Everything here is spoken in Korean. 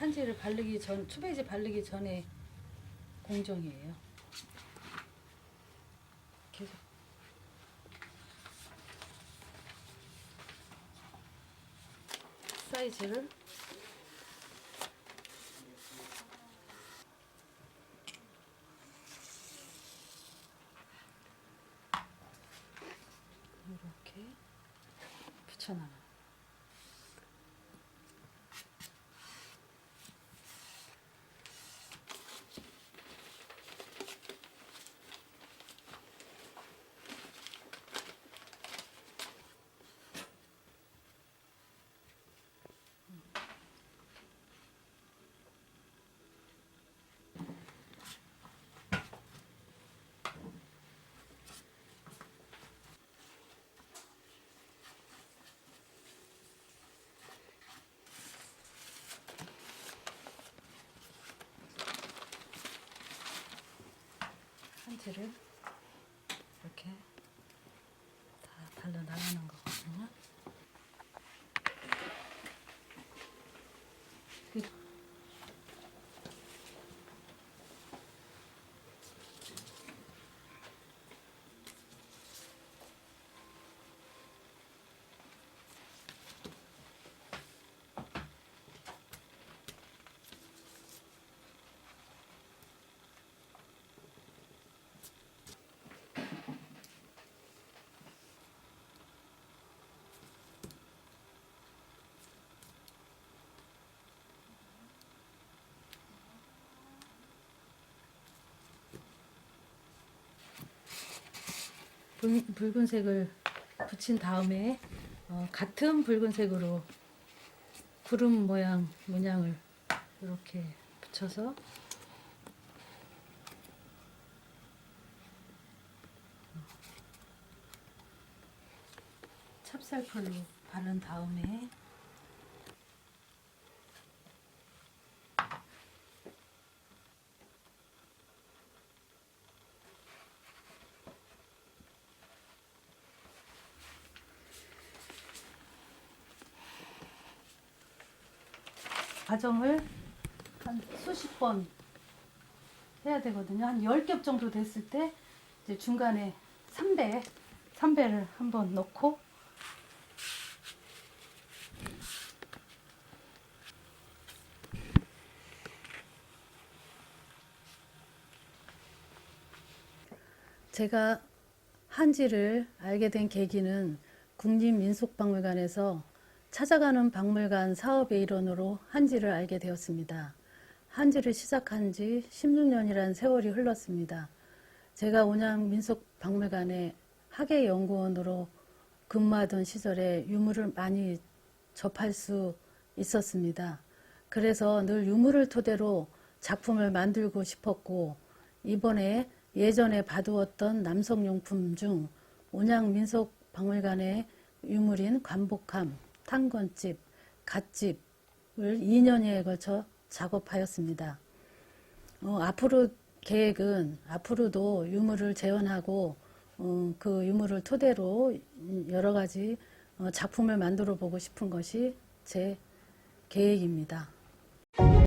한지를 바르기 전, 투베이지 바르기 전에 공정이에요. 계속. 사이즈를 이렇게 붙여놔요. 한지를 이렇게 다 발라 나가는 거거든요. 그 붉, 붉은색을 붙인 다음에 어, 같은 붉은색으로 구름 모양 문양을 이렇게 붙여서 찹쌀풀로 바른 다음에 과정을 한 수십 번 해야 되거든요. 한 10겹 정도 됐을 때 이제 중간에 3배, 3배를 한번 넣고 제가 한지를 알게 된 계기는 국립민속박물관에서 찾아가는 박물관 사업의 일원으로 한지를 알게 되었습니다. 한지를 시작한 지 16년이라는 세월이 흘렀습니다. 제가 온양 민속박물관의 학예연구원으로 근무하던 시절에 유물을 많이 접할 수 있었습니다. 그래서 늘 유물을 토대로 작품을 만들고 싶었고 이번에 예전에 봐두었던 남성용품 중 온양 민속박물관의 유물인 관복함, 탄건집, 갓집을 2년여에 걸쳐 작업하였습니다. 어, 앞으로 계획은 앞으로도 유물을 재현하고 어, 그 유물을 토대로 여러 가지 어, 작품을 만들어 보고 싶은 것이 제 계획입니다.